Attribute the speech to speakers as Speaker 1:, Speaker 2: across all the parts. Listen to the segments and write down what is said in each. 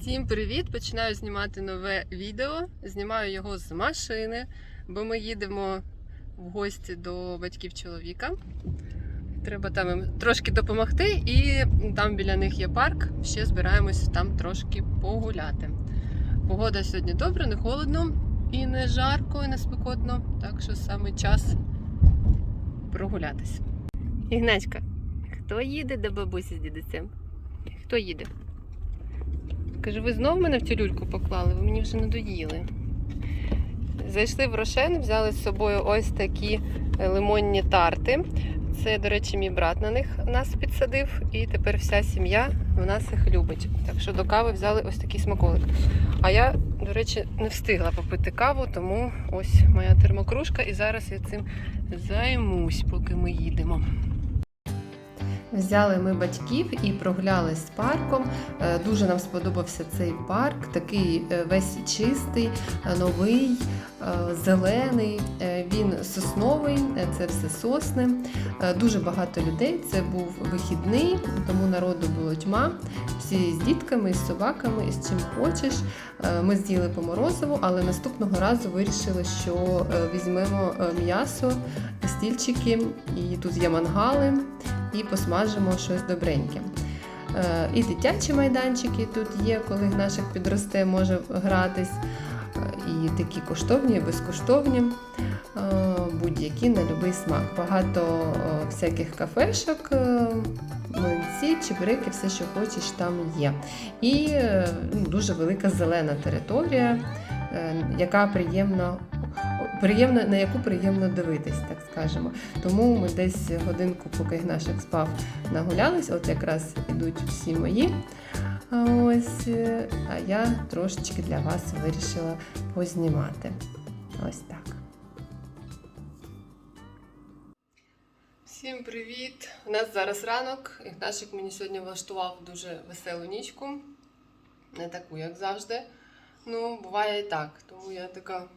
Speaker 1: Всім привіт! Починаю знімати нове відео. Знімаю його з машини, бо ми їдемо в гості до батьків чоловіка. Треба там їм трошки допомогти, і там біля них є парк. Ще збираємось там трошки погуляти. Погода сьогодні добра, не холодно і не жарко, і не спекотно. Так що саме час прогулятись. Ігначка, хто їде до бабусі з дідусем? Хто їде? Кажу, ви знов мене в цю люльку поклали, ви мені вже надоїли. Зайшли в Рошен, взяли з собою ось такі е, лимонні тарти. Це, до речі, мій брат на них нас підсадив, і тепер вся сім'я в нас їх любить. Так що до кави взяли ось такий смаколик. А я, до речі, не встигла попити каву, тому ось моя термокружка, і зараз я цим займусь, поки ми їдемо. Взяли ми батьків і прогулялись з парком. Е, Дуже нам сподобався цей парк, такий е, весь чистий, е, новий, зелений. Він сосновий, це все сосни. Е, Дуже багато людей. Це був вихідний, тому народу було тьма. Всі з дітками, з собаками, і з чим хочеш. Е, Ми з'їли по морозиву, але наступного разу вирішили, що е, візьмемо м'ясо, стільчики, і тут є мангали і посмажимо щось добреньке. І дитячі майданчики тут є, коли наших підросте, може гратись. І такі коштовні, і безкоштовні, будь-які на будь-який смак. Багато е, всяких кафешок, е, млинці, чебуреки, все, що хочеш, там є. І е, ну, дуже велика зелена територія, яка приємно, приємно, на яку приємно дивитись, так скажемо. Тому ми десь годинку, поки Ігнашик спав, нагулялись. От якраз ідуть всі мої. А Ось, а я трошечки для вас вирішила познімати. Ось так. Всім привіт! У нас зараз ранок. Ігнашик мені сьогодні влаштував дуже веселу нічку. Не таку, як завжди. Ну, буває і так. Тому я така.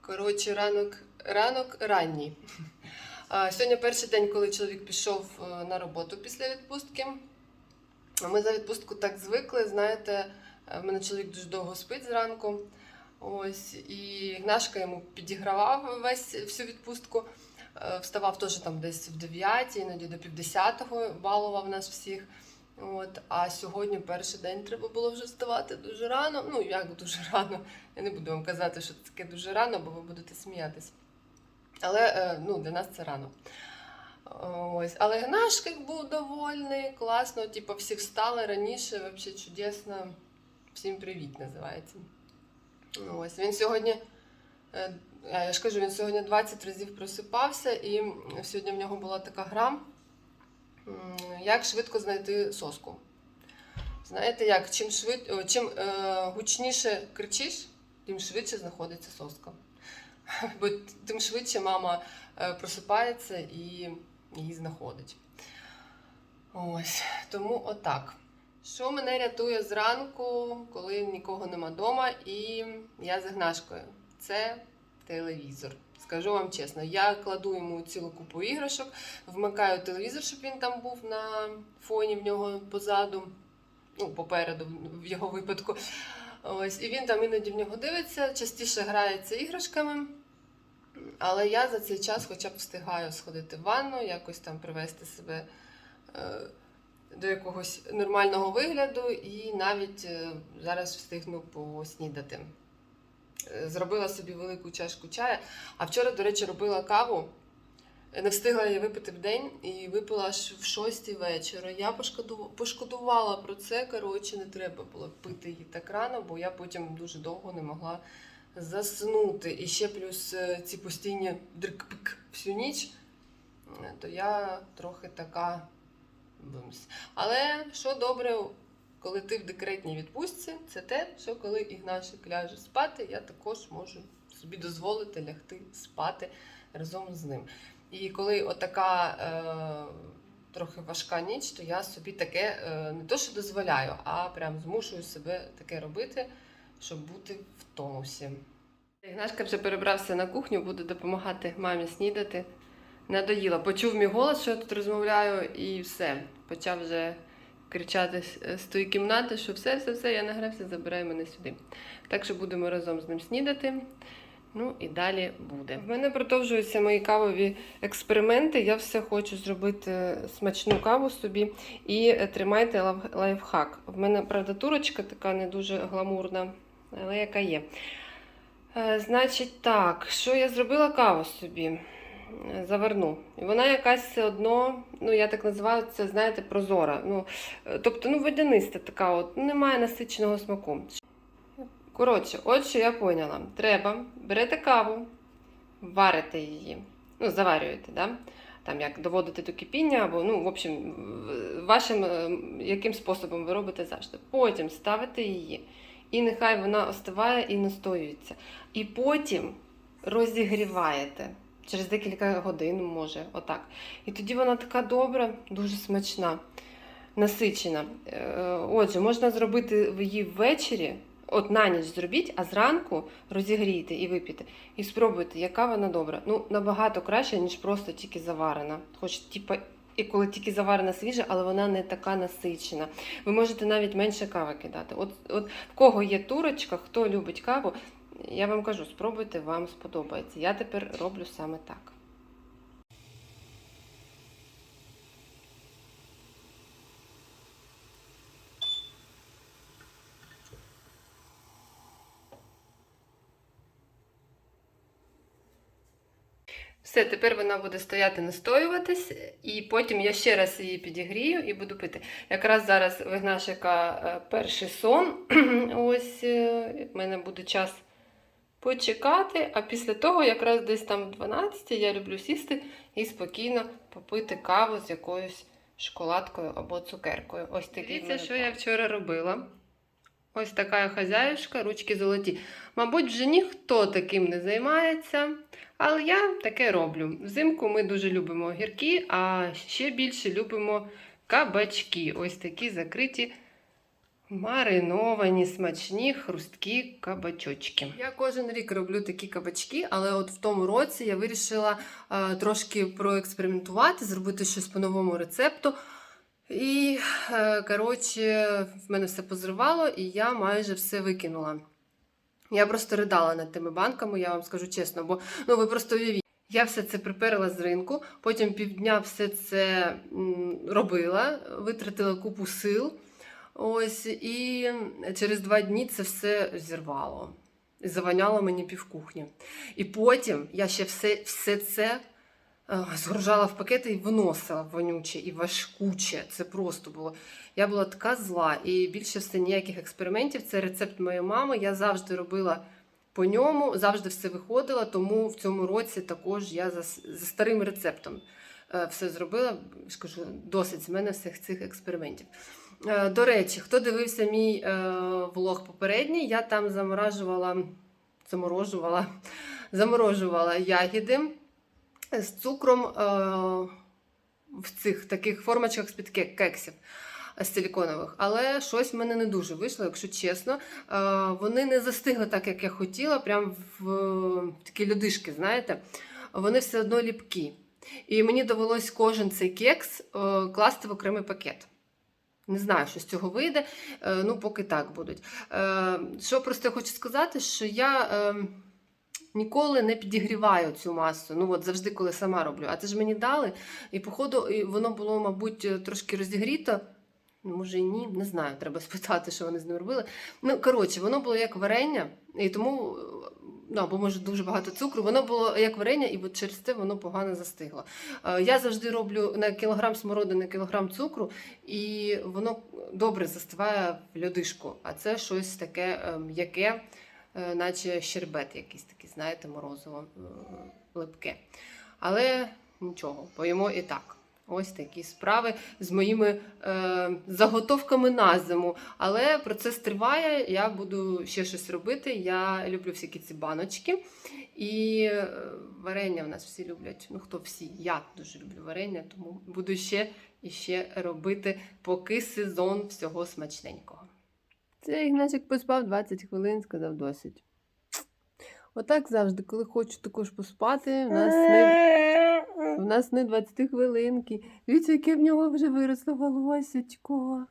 Speaker 1: Коротше, ранок, ранок ранній. Сьогодні перший день, коли чоловік пішов е, на роботу після відпустки. Ми за відпустку так звикли. Знаєте, е, в мене чоловік дуже довго спить зранку. Ось, і Ігнашка йому підігравав весь всю відпустку. Е, Вставав теж там десь в 9, іноді до півдесятого балував нас всіх. От, а сьогодні перший день треба було вже вставати дуже рано. Ну, як дуже рано. Я не буду вам казати, що таке дуже рано, бо ви будете сміятись. Але е, ну, для нас це рано. Ось. Але Гнашкик був довольний, класно, типу, всі встали раніше, взагалі чудесно. Всім привіт називається. Ось. Він сьогодні, е, я ж кажу, він сьогодні 20 разів просипався, і сьогодні в нього була така гра. Як швидко знайти соску? Знаєте, як чим швид... чим е, гучніше кричиш, тим швидше знаходиться соска. Бо тим швидше мама е, просипається і її знаходить. Ось, тому отак. Що мене рятує зранку, коли нікого нема вдома, і я з Гнашкою? Це телевізор. Скажу вам чесно, я кладу йому цілу купу іграшок, вмикаю телевізор, щоб він там був на фоні в нього позаду, ну, попереду, в його випадку. Ось, і він там іноді в нього дивиться, частіше грається іграшками. Але я за цей час хоча б встигаю сходити в ванну, якось там привести себе е, до якогось нормального вигляду, і навіть е, зараз встигну поснідати. Е, Зробила собі велику чашку чаю. А вчора, до речі, робила каву. Не встигла її випити в день і випила аж в 6 вечора. Я пошкодувала, пошкодувала про це. Коротше, не треба було пити її так рано, бо я потім дуже довго не могла заснути. І ще плюс е, ці постійні дрик-пик всю ніч, е, то я трохи така. Але що добре, коли ти в декретній відпустці, це те, що коли Ігнашик ляже спати, я також можу собі дозволити лягти спати разом з ним. І коли отака е, трохи важка ніч, то я собі таке е, не то, що дозволяю, а прям змушую себе таке робити, щоб бути в тонусі. Ігнашка вже перебрався на кухню, буде допомагати мамі снідати. Надоїло. Почув мій голос, що я тут розмовляю, і все. Почав вже кричати з- з тої кімнати, що все, все, все, я награвся, забирай мене сюди. Так що будемо разом з ним снідати. Ну і далі буде. В мене продовжуються мої кавові експерименти. Я все хочу зробити смачну каву собі. І е, тримайте лайфхак. В мене, правда, турочка така не дуже гламурна, але яка є. Е, Значить, так, що я зробила каву собі? Заверну. І вона якась все одно, ну я так називаю це, знаєте, прозора. Ну, е, тобто, ну, водяниста така, от, ну, немає насиченого смаку. Коротше, от що я поняла. Треба, берете каву, варите її, ну, заварюєте, да? там як доводите до кипіння, або, ну, в общем, вашим е, яким способом ви робите завжди. Потім ставите її, і нехай вона остиває і настоюється. І потім розігріваєте. Через декілька годин, може, отак. І тоді вона така добра, дуже смачна, насичена. Е, Отже, можна зробити її ввечері, от на ніч зробіть, а зранку розігрійте і випійте. І спробуйте, яка вона добра. Ну, набагато краще, ніж просто тільки заварена. Хоч, типа, і коли тільки заварена свіжа, але вона не така насичена. Ви можете навіть менше кави кидати. От, от в кого є турочка, хто любить каву, я вам кажу, спробуйте, вам сподобається. Я тепер роблю саме так. Все, тепер вона буде стояти настоюватись, і потім я ще раз її підігрію і буду пити. Якраз зараз в Ігнашика е, перший сон. Ось е, в мене буде час почекати, а після того, якраз десь там в 12 я люблю сісти і спокійно попити каву з якоюсь шоколадкою або цукеркою. Ось такі. Дивіться, що я вчора робила. Ось така хазяюшка, ручки золоті. Мабуть, вже ніхто таким не займається. Але я таке роблю. Взимку ми дуже любимо огірки, а ще більше любимо кабачки. Ось такі закриті, мариновані, смачні, хрусткі кабачочки. Я кожен рік роблю такі кабачки, але от в тому році я вирішила е, трошки проекспериментувати, зробити щось по новому рецепту. І, е, коротше, в мене все позривало, і я майже все викинула. Я просто ридала над тими банками, я вам скажу чесно, бо ну ви просто уявіть. Я все це приперла з ринку, потім півдня все це робила, витратила купу сил. Ось, і через два дні це все зірвало. І заваняло мені півкухні. І потім я ще все, все це е, згружала в пакети і виносила вонюче і важкуче. Це просто було. Я була така зла, і більше все ніяких експериментів. Це рецепт моєї мами. Я завжди робила по ньому, завжди все виходило, тому в цьому році також я за, за старим рецептом е, все зробила. Скажу, досить з мене всіх цих експериментів. Е, До речі, хто дивився мій е, влог попередній, я там заморажувала, заморожувала, заморожувала ягіди з цукром е, в цих таких формочках з-під кексів з силіконових. Але щось в мене не дуже вийшло, якщо чесно. Вони не застигли так, як я хотіла, прям в такі людишки, знаєте. Вони все одно ліпкі. І мені довелось кожен цей кекс класти в окремий пакет. Не знаю, що з цього вийде, е, ну поки так будуть. Е, Що просто я хочу сказати, що я е, ніколи не підігріваю цю масу. Ну от завжди, коли сама роблю. А це ж мені дали, і походу воно було, мабуть, трошки розігріто. Ну, може і ні, не знаю, треба спитати, що вони з ним робили. Ну, коротше, воно було як варення, і тому, ну, або може дуже багато цукру, воно було як варення, і от через це воно погано застигло. Е, Я завжди роблю на кілограм смородини, кілограм цукру, і воно добре застиває в льодишку. А це щось таке м'яке, е, наче щербет якийсь такий, знаєте, морозиво е, липке. Але нічого, поїмо і так. Ось такі справи з моїми е, заготовками на зиму. Але процес триває, я буду ще щось робити. Я люблю всякі ці баночки. І е, варення в нас всі люблять. Ну, хто всі? Я дуже люблю варення, тому буду ще і ще робити, поки сезон всього смачненького. Це Ігнатик поспав 20 хвилин, сказав досить. Отак завжди, коли хочу також поспати, в нас не, в нас не 20 хвилинки. Дивіться, яке в нього вже виросло волосечко.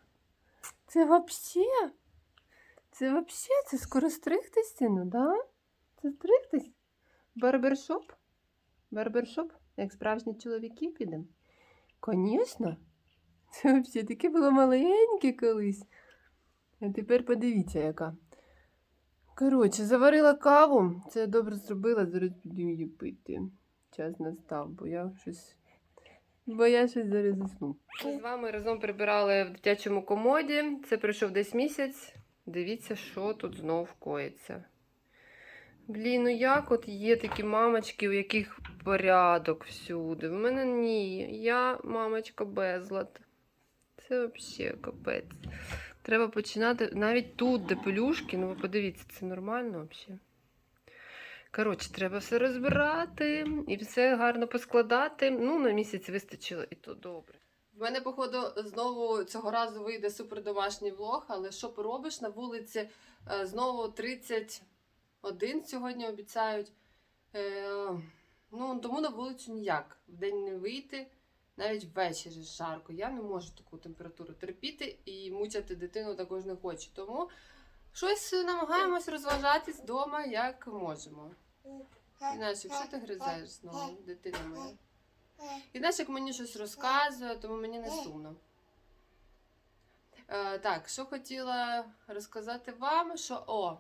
Speaker 1: Це вообще? Це вообще? Це скоро стригтися, ну, да? Це стригтись? Барбершоп? Барбершоп? Як справжні чоловіки підемо? Звісно. Це взагалі таке було маленьке колись. А тепер подивіться, яка. Коротше, заварила каву. Це добре зробила, зараз піду її пити. Час настав, бо я щось. Бо я щось зараз засну. Ми з вами разом прибирали в дитячому комоді. Це пройшов десь місяць. Дивіться, що тут знов коїться. Блін, ну як от є такі мамочки, у яких порядок всюди. В мене ні. Я мамочка безлад. Це взагалі капець. Треба починати навіть тут, де пелюшки, ну ви подивіться, це нормально взагалі. Коротше, треба все розбирати і все гарно поскладати. Ну, на місяць вистачило і то добре. В мене, походу, знову цього разу вийде супердомашній влог, але що поробиш на вулиці е, знову 31 сьогодні обіцяють. Е, ну, тому на вулицю ніяк. Вдень не вийти, навіть ввечері жарко. Я не можу таку температуру терпіти і мучати дитину також не хочу. Тому щось намагаємось розважатись вдома, як можемо. Іначе, що ти гризаєш знову, дитина моя? Іначе як мені щось розказує, тому мені не сумно. Е, так, що хотіла розказати вам, що о,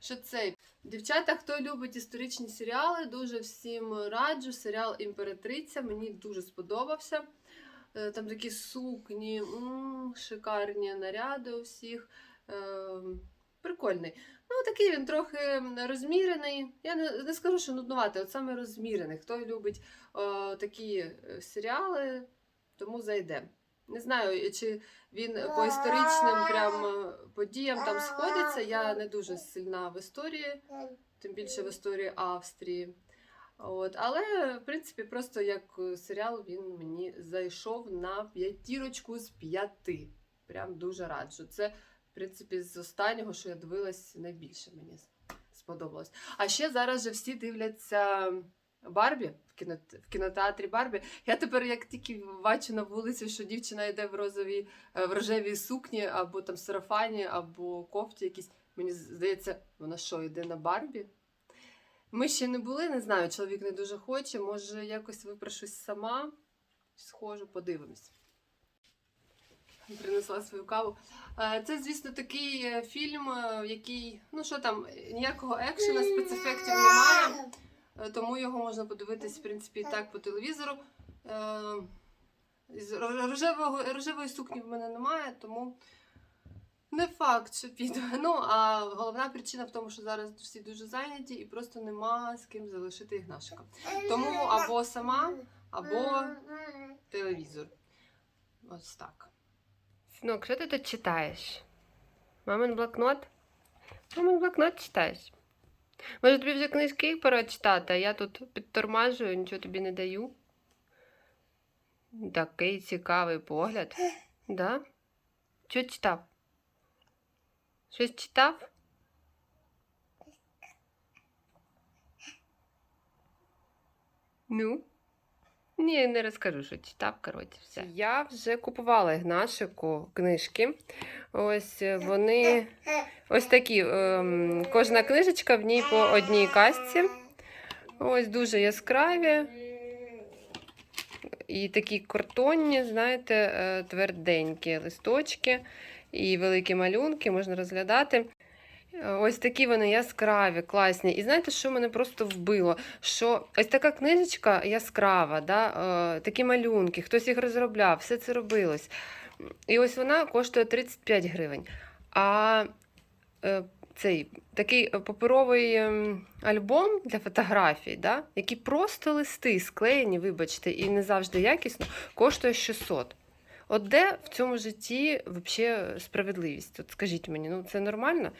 Speaker 1: що цей. Дівчата, хто любить історичні серіали, дуже всім раджу. Серіал Імператриця мені дуже сподобався. Е, Там такі сукні, м, шикарні наряди у всіх. Е, Прикольний. Ну, такий він трохи розмірений. Я не, не скажу, що нуднуватий, от саме розмірений. Хто любить е, такі е, серіали, тому зайде. Не знаю, чи він по історичним прям е, подіям там сходиться. Я не дуже сильна в історії, тим більше в історії Австрії. От, але, в принципі, просто як серіал він мені зайшов на п'ятірочку з п'яти. Прям дуже раджу. Це, принципі, з останнього, що я дивилась, найбільше мені сподобалось. А ще зараз же всі дивляться Барбі в, кіно, в кінотеатрі Барбі. Я тепер, як тільки бачу на вулиці, що дівчина йде в розовій, е, в рожевій сукні, або там сарафані, або кофті якісь, мені здається, вона що, йде на Барбі? Ми ще не були, не знаю, чоловік не дуже хоче. Може, якось випрошусь сама. Схожу, подивимось. Принесла свою каву. Е, Це, звісно, такий е, фільм, е, який, ну що там, ніякого екшена, спецефектів немає. Тому його можна подивитись, в принципі, так по телевізору. Рожевого, рожевої сукні в мене немає, тому не факт, що піду. Ну, а головна причина в тому, що зараз всі дуже зайняті і просто нема з ким залишити Ігнашика. Тому або сама, або телевізор. Ось так. Синок, що ти тут читаєш? Мамин блокнот? Мамин блокнот читаєш? Може тобі вже книжки пора читати, а я тут підтормажую, нічого тобі не даю. Такий цікавий погляд. Да? Що читав? Щось читав? Ну? Ні, не розкажу, що читав, коротше, все. Я вже купувала Ігнашику книжки. Ось е, вони ось такі. ем, кожна книжечка в ній по одній казці. Ось дуже яскраві. І такі картонні, знаєте, е, тверденькі листочки і великі малюнки можна розглядати. Ось такі вони яскраві, класні. І знаєте, що мене просто вбило? Що ось така книжечка яскрава, да? е, такі малюнки, хтось їх розробляв, все це робилось. І ось вона коштує 35 гривень. А е, цей такий паперовий ем, альбом для фотографій, да? які просто листи склеєні, вибачте, і не завжди якісно, коштує 600. От де в цьому житті взагалі справедливість? От скажіть мені, ну це нормально?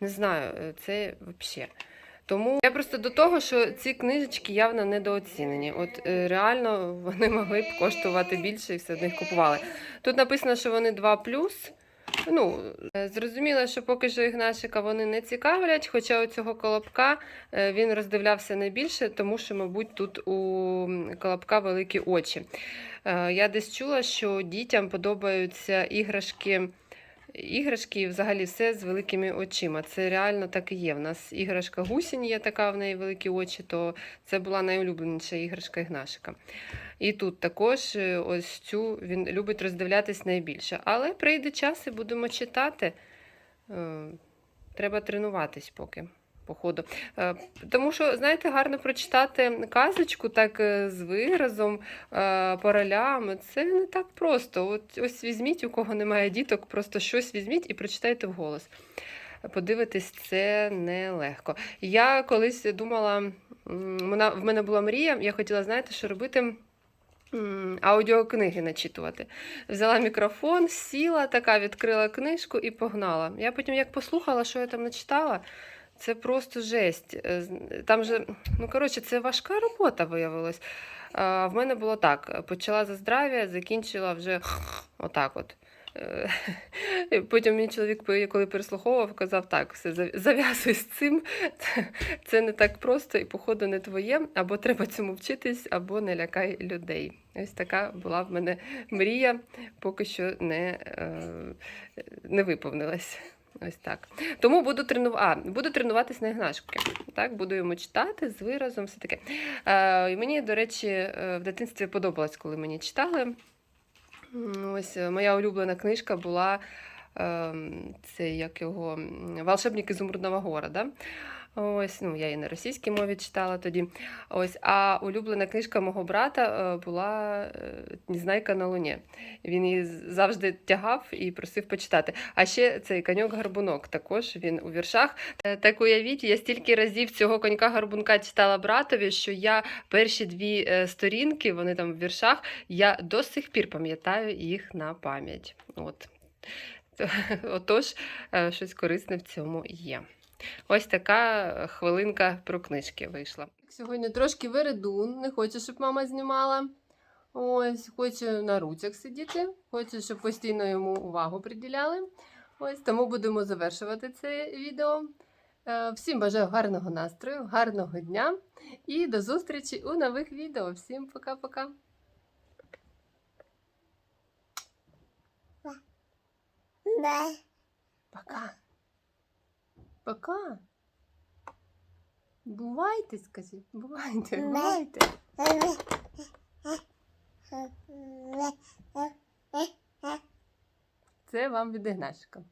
Speaker 1: Не знаю, е, це взагалі. Тому я просто до того, що ці книжечки явно недооцінені. От е, реально вони могли б коштувати більше і все одно їх купували. Тут написано, що вони 2 Ну, е, зрозуміло, що поки що Ігнашика вони не цікавлять, хоча у цього колобка він роздивлявся найбільше, тому що, мабуть, тут у колобка великі очі. Я десь чула, що дітям подобаються іграшки, іграшки і взагалі все з великими очима. Це реально так і є. В нас іграшка гусінь є така, в неї великі очі, то це була найулюбленіша іграшка Ігнашика. І тут також е, ось цю він любить роздивлятись найбільше. Але прийде час і будемо читати. Е, Треба тренуватись поки. По ходу. Е, Тому що, знаєте, гарно прочитати казочку так е, з виразом, е, по ролям. Це не так просто. От ось візьміть, у кого немає діток, просто щось візьміть і прочитайте вголос. Подивитись, це нелегко. Я колись думала, вона- в мене була мрія, я хотіла, знаєте, що робити. Аудіокниги начитувати. Взяла мікрофон, сіла така, відкрила книжку і погнала. Я потім як послухала, що я там начитала, це просто жесть. Е, Там же, ну коротше, це важка робота виявилась. В мене було так: почала за здрав'я, закінчила вже отак от. Е, Потім мій чоловік, коли переслуховував, казав, так, все, зав- зав'язуй з цим. Це, це не так просто і, походу, не твоє. Або треба цьому вчитись, або не лякай людей. Ось така була в мене мрія, поки що не, е, не виповнилась. Ось так. Тому буду тренувати. А, буду тренуватись на ігнашки. Так, буду йому читати з виразом, все таке. Е, мені, до речі, е, в дитинстві подобалось, коли мені читали. Ось е, моя улюблена книжка була ем, це як його Волшебник ізумрудного города. Ось, ну, я її на російській мові читала тоді. Ось, а улюблена книжка мого брата е, була е, Незнайка на луні. Він її завжди тягав і просив почитати. А ще цей коньок-гарбунок також він у віршах. Е, Так уявіть, я стільки разів цього конька-гарбунка читала братові, що я перші дві сторінки, вони там в віршах, я до сих пір пам'ятаю їх на пам'ять. От. Отож, щось корисне в цьому є. Ось така е, хвилинка про книжки вийшла. Сьогодні трошки вередун, не хоче, щоб мама знімала. Ось, хоче на руцях сидіти, хоче, щоб постійно йому увагу приділяли. Ось тому будемо завершувати це відео. Е, Всім бажаю гарного настрою, гарного дня і до зустрічі у нових відео. Всім пока-пока.
Speaker 2: Да.
Speaker 1: Пока. Пока. Бувайте, скажи. Бувайте, бувайте. Це вам від Ігнашика.